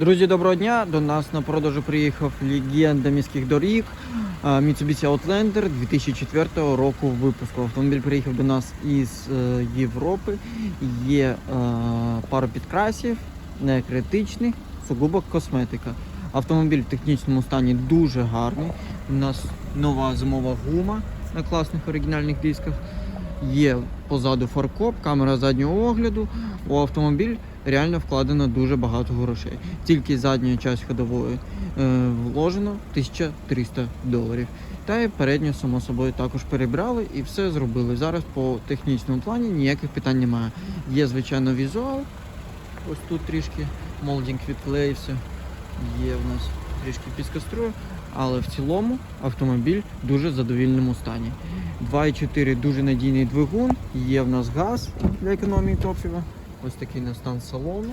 Друзі, доброго дня! До нас на продажу приїхав легенда міських доріг Mitsubishi Outlander 2004 року випуску. Автомобіль приїхав до нас із е, Європи. Є е, пара підкрасів, не критичних, сугубо косметика. Автомобіль в технічному стані дуже гарний. У нас нова зимова гума на класних оригінальних дисках. Є позаду фаркоп, камера заднього огляду. У автомобіль реально вкладено дуже багато грошей. Тільки задня часть ходової е, вложено 1300 доларів. Та й передню, само собою, також перебрали і все зробили. Зараз по технічному плані ніяких питань немає. Є, звичайно, візуал. Ось тут трішки молдінг відклеївся. Є в нас трішки піскострою, але в цілому автомобіль в дуже задовільному стані. 2,4 дуже надійний двигун, є в нас газ для економії топлива. Ось такий на стан салону.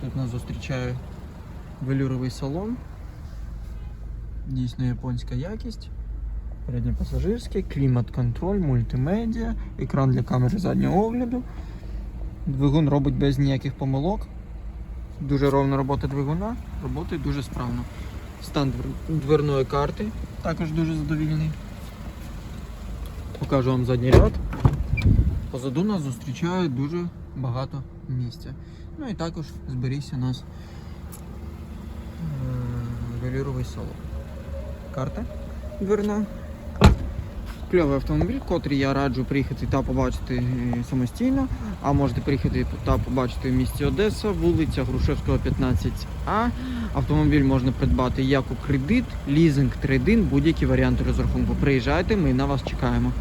Тут нас зустрічає велюровий салон. Дійсно японська якість. Передньопасажирське, клімат-контроль, мультимедіа, екран для камери заднього огляду. Двигун робить без ніяких помилок. Дуже ровна робота двигуна, роботає дуже справно. Стан дверної карти також дуже задовільний. Покажу вам задній ряд. Позаду нас зустрічає дуже багато місця. Ну і також зберігся у нас е, велюровий салон. Карта дверна. Кльовий автомобіль, котрий я раджу приїхати та побачити е, самостійно. А можете приїхати та побачити в місті Одеса, вулиця Грушевського, 15А. Автомобіль можна придбати як у кредит, лізинг, трейдин, будь-які варіанти розрахунку. Приїжджайте, ми на вас чекаємо.